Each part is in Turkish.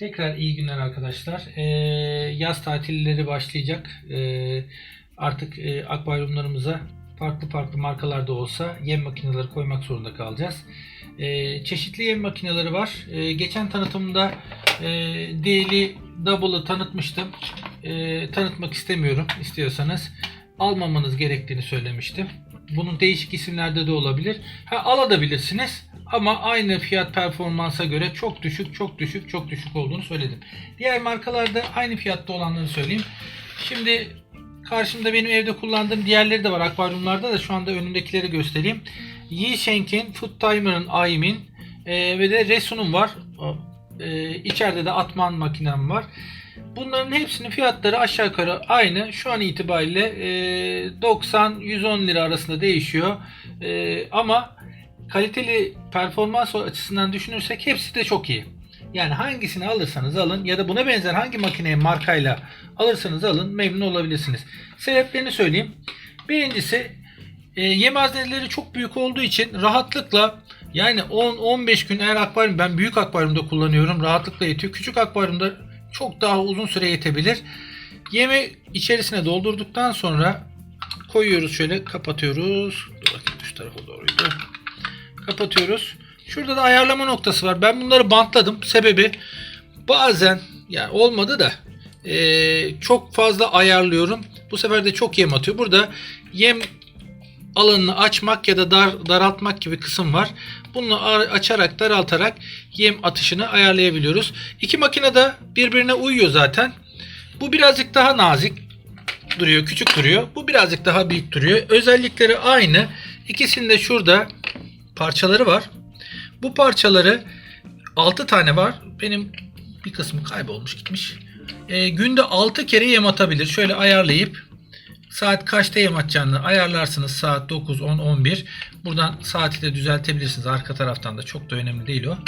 Tekrar iyi günler arkadaşlar. Ee, yaz tatilleri başlayacak. Ee, artık e, akvaryumlarımıza farklı farklı markalarda olsa yem makineleri koymak zorunda kalacağız. Ee, çeşitli yem makineleri var. Ee, geçen tanıtımda e, Daily Double'ı tanıtmıştım. Ee, tanıtmak istemiyorum istiyorsanız. Almamanız gerektiğini söylemiştim. Bunun değişik isimlerde de olabilir. Ha, alabilirsiniz ama aynı fiyat performansa göre çok düşük, çok düşük, çok düşük olduğunu söyledim. Diğer markalarda aynı fiyatta olanları söyleyeyim. Şimdi karşımda benim evde kullandığım diğerleri de var akvaryumlarda da şu anda önündekileri göstereyim. Yishenk'in, Food Timer'ın Aim'in e, ve de Resun'un var. E, içeride de Atman makinem var. Bunların hepsinin fiyatları aşağı yukarı aynı. Şu an itibariyle e, 90-110 lira arasında değişiyor. E, ama kaliteli performans açısından düşünürsek hepsi de çok iyi. Yani hangisini alırsanız alın ya da buna benzer hangi makineyi markayla alırsanız alın memnun olabilirsiniz. Sebeplerini söyleyeyim. Birincisi e, yem hazneleri çok büyük olduğu için rahatlıkla yani 10-15 gün eğer akvaryum ben büyük akvaryumda kullanıyorum rahatlıkla yetiyor. Küçük akvaryumda çok daha uzun süre yetebilir. Yemi içerisine doldurduktan sonra koyuyoruz şöyle kapatıyoruz. Dur bakayım şu tarafa doğruydu kapatıyoruz. Şurada da ayarlama noktası var. Ben bunları bantladım. Sebebi bazen yani olmadı da eee, çok fazla ayarlıyorum. Bu sefer de çok yem atıyor. Burada yem alanını açmak ya da dar, daraltmak gibi kısım var. Bunu açarak daraltarak yem atışını ayarlayabiliyoruz. İki makine de birbirine uyuyor zaten. Bu birazcık daha nazik duruyor, küçük duruyor. Bu birazcık daha büyük duruyor. Özellikleri aynı. İkisinde şurada parçaları var. Bu parçaları 6 tane var. Benim bir kısmı kaybolmuş gitmiş. Ee, günde 6 kere yem atabilir. Şöyle ayarlayıp saat kaçta yem atacağını ayarlarsınız. Saat 9, 10, 11. Buradan saati de düzeltebilirsiniz. Arka taraftan da çok da önemli değil o.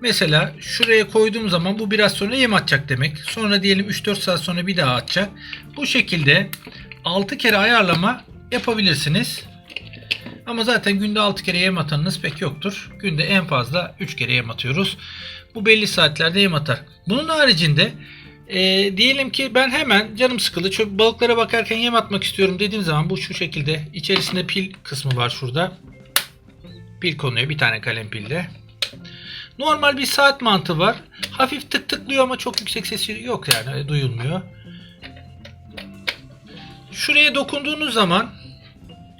Mesela şuraya koyduğum zaman bu biraz sonra yem atacak demek. Sonra diyelim 3-4 saat sonra bir daha atacak. Bu şekilde 6 kere ayarlama yapabilirsiniz. Ama zaten günde 6 kere yem atanınız pek yoktur. Günde en fazla 3 kere yem atıyoruz. Bu belli saatlerde yem atar. Bunun haricinde e, diyelim ki ben hemen canım sıkıldı. Çünkü balıklara bakarken yem atmak istiyorum dediğim zaman bu şu şekilde. içerisinde pil kısmı var şurada. Pil konuyor bir tane kalem pille. Normal bir saat mantığı var. Hafif tık tıklıyor ama çok yüksek sesi yok yani duyulmuyor. Şuraya dokunduğunuz zaman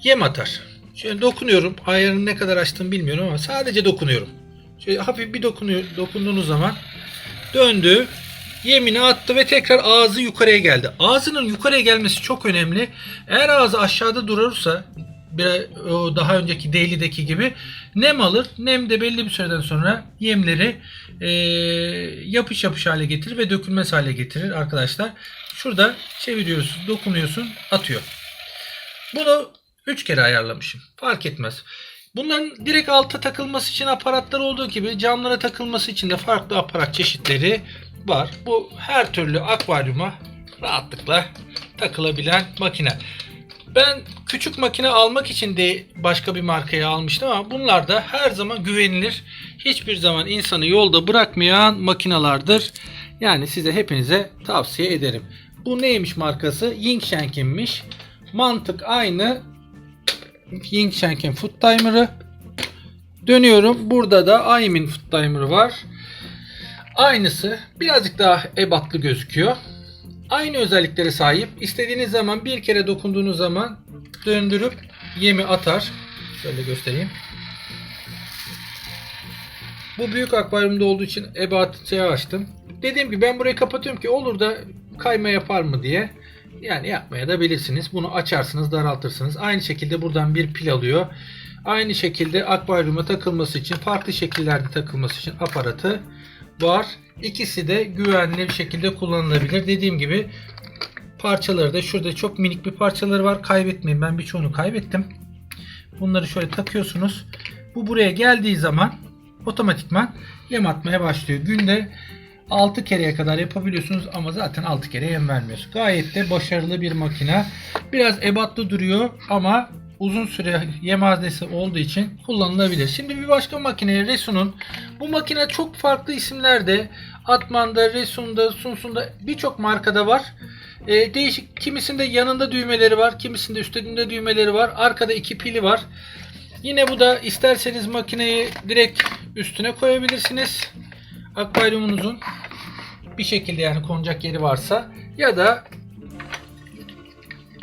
yem atar. Şöyle dokunuyorum. Ayarını ne kadar açtım bilmiyorum ama sadece dokunuyorum. Şöyle hafif bir dokunuyor, dokunduğunuz zaman döndü. Yemini attı ve tekrar ağzı yukarıya geldi. Ağzının yukarıya gelmesi çok önemli. Eğer ağzı aşağıda durursa o daha önceki daily'deki gibi nem alır. Nem de belli bir süreden sonra yemleri e, yapış yapış hale getirir ve dökülmez hale getirir arkadaşlar. Şurada çeviriyorsun, dokunuyorsun, atıyor. Bunu 3 kere ayarlamışım. Fark etmez. Bunların direkt alta takılması için aparatlar olduğu gibi camlara takılması için de farklı aparat çeşitleri var. Bu her türlü akvaryuma rahatlıkla takılabilen makine. Ben küçük makine almak için de başka bir markayı almıştım ama bunlar da her zaman güvenilir. Hiçbir zaman insanı yolda bırakmayan makinalardır. Yani size hepinize tavsiye ederim. Bu neymiş markası? Yingshank'inmiş. Mantık aynı. Yingshank'in Foot Timer'ı. Dönüyorum. Burada da Aim'in Foot Timer'ı var. Aynısı. Birazcık daha ebatlı gözüküyor. Aynı özelliklere sahip. İstediğiniz zaman bir kere dokunduğunuz zaman döndürüp yemi atar. Şöyle göstereyim. Bu büyük akvaryumda olduğu için ebatı açtım. Dediğim gibi ben burayı kapatıyorum ki olur da kayma yapar mı diye. Yani yapmaya da bilirsiniz. Bunu açarsınız, daraltırsınız. Aynı şekilde buradan bir pil alıyor. Aynı şekilde akvaryuma takılması için, farklı şekillerde takılması için aparatı var. İkisi de güvenli bir şekilde kullanılabilir. Dediğim gibi parçaları da şurada çok minik bir parçaları var. Kaybetmeyin. Ben birçoğunu kaybettim. Bunları şöyle takıyorsunuz. Bu buraya geldiği zaman otomatikman yem atmaya başlıyor. Günde 6 kereye kadar yapabiliyorsunuz ama zaten 6 kere yem vermiyoruz. Gayet de başarılı bir makine. Biraz ebatlı duruyor ama uzun süre yem haznesi olduğu için kullanılabilir. Şimdi bir başka makine Resu'nun. Bu makine çok farklı isimlerde Atman'da, Resun'da, Sunsun'da birçok markada var. Ee, değişik kimisinde yanında düğmeleri var, kimisinde üstünde düğmeleri var. Arkada iki pili var. Yine bu da isterseniz makineyi direkt üstüne koyabilirsiniz. Akvaryumunuzun bir şekilde yani konacak yeri varsa ya da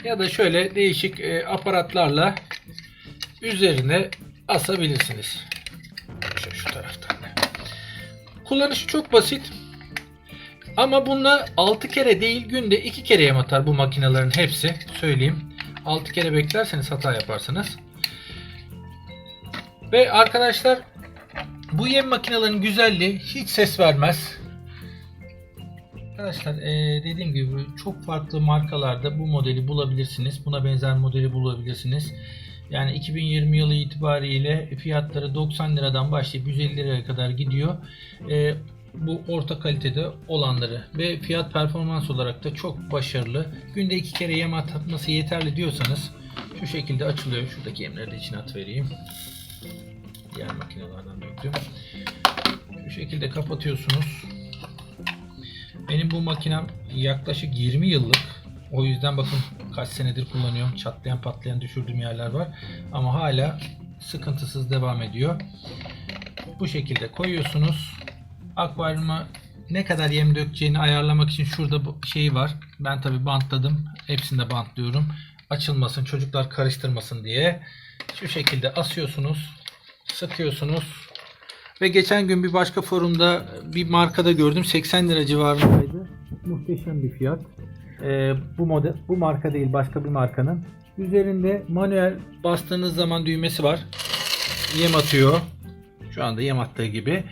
ya da şöyle değişik e, aparatlarla üzerine asabilirsiniz. Şu, şu taraftan. Kullanışı çok basit. Ama bununla 6 kere değil günde 2 kere yem atar bu makinelerin hepsi. Söyleyeyim. 6 kere beklerseniz hata yaparsınız. Ve arkadaşlar bu yem makinelerin güzelliği hiç ses vermez. Arkadaşlar eee, dediğim gibi çok farklı markalarda bu modeli bulabilirsiniz. Buna benzer modeli bulabilirsiniz. Yani 2020 yılı itibariyle fiyatları 90 liradan başlayıp 150 liraya kadar gidiyor. Eee, bu orta kalitede olanları ve fiyat performans olarak da çok başarılı. Günde iki kere yem atması yeterli diyorsanız şu şekilde açılıyor. Şuradaki yemleri de içine at vereyim. Diğer makinelerden döktüm. Şu şekilde kapatıyorsunuz. Benim bu makinem yaklaşık 20 yıllık. O yüzden bakın kaç senedir kullanıyorum. Çatlayan patlayan düşürdüğüm yerler var. Ama hala sıkıntısız devam ediyor. Bu şekilde koyuyorsunuz. Akvaryuma ne kadar yem dökeceğini ayarlamak için şurada bu şeyi var. Ben tabi bantladım. Hepsini de bantlıyorum. Açılmasın, çocuklar karıştırmasın diye. Şu şekilde asıyorsunuz. Sıkıyorsunuz. Ve geçen gün bir başka forumda bir markada gördüm. 80 lira civarındaydı. Muhteşem bir fiyat. Ee, bu model bu marka değil başka bir markanın. Üzerinde manuel bastığınız zaman düğmesi var. Yem atıyor. Şu anda yem attığı gibi.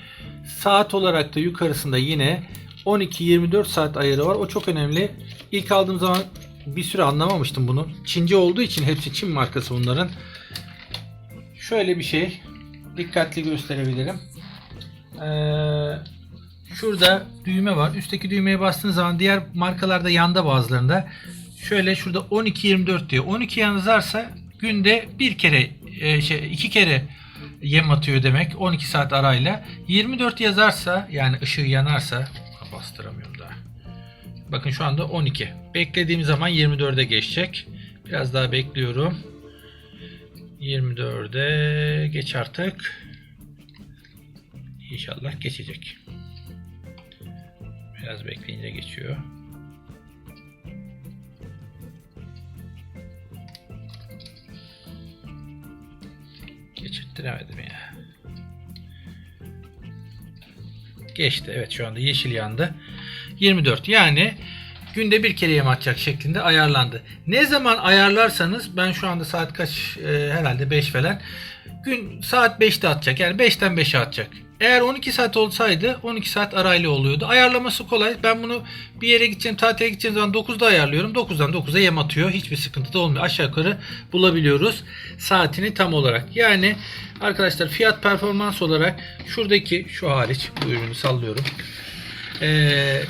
Saat olarak da yukarısında yine 12-24 saat ayarı var. O çok önemli. İlk aldığım zaman bir süre anlamamıştım bunu. Çince olduğu için hepsi Çin markası bunların. Şöyle bir şey. Dikkatli gösterebilirim. Ee, şurada düğme var. Üstteki düğmeye bastığınız zaman diğer markalarda yanda bazılarında şöyle şurada 12-24 diyor. 12 yazarsa günde bir kere e, şey iki kere yem atıyor demek 12 saat arayla. 24 yazarsa yani ışığı yanarsa bastıramıyorum daha. Bakın şu anda 12. Beklediğim zaman 24'e geçecek. Biraz daha bekliyorum. 24'e geç artık. İnşallah geçecek. Biraz bekleyince geçiyor. Geçirttiremedim ya. Geçti. Evet şu anda yeşil yandı. 24 yani günde bir kere yem atacak şeklinde ayarlandı. Ne zaman ayarlarsanız ben şu anda saat kaç e, herhalde 5 falan gün saat 5'te atacak. Yani 5'ten 5'e atacak. Eğer 12 saat olsaydı 12 saat arayla oluyordu. Ayarlaması kolay. Ben bunu bir yere gideceğim, tatile gideceğim zaman 9'da ayarlıyorum. 9'dan 9'a yem atıyor. Hiçbir sıkıntı da olmuyor. Aşağı yukarı bulabiliyoruz saatini tam olarak. Yani arkadaşlar fiyat performans olarak şuradaki şu hariç bu ürünü sallıyorum. Eee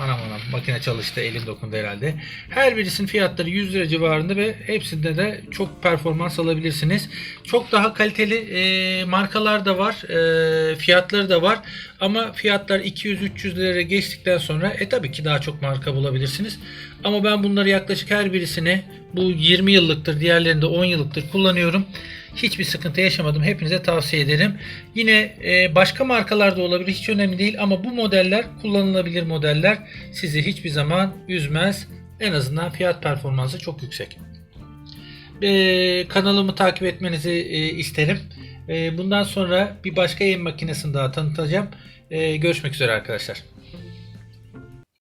Anam anam makine çalıştı elim dokundu herhalde. Her birisinin fiyatları 100 lira civarında ve hepsinde de çok performans alabilirsiniz. Çok daha kaliteli e, markalar da var. E, fiyatları da var. Ama fiyatlar 200-300 liraya geçtikten sonra e tabii ki daha çok marka bulabilirsiniz. Ama ben bunları yaklaşık her birisini bu 20 yıllıktır diğerlerinde 10 yıllıktır kullanıyorum. Hiçbir sıkıntı yaşamadım. Hepinize tavsiye ederim. Yine e, başka markalar da olabilir. Hiç önemli değil ama bu modeller kullanılabilir modeller. Sizi hiçbir zaman üzmez. En azından fiyat performansı çok yüksek. E, kanalımı takip etmenizi e, isterim. E, bundan sonra bir başka yayın makinesini daha tanıtacağım. E, görüşmek üzere arkadaşlar.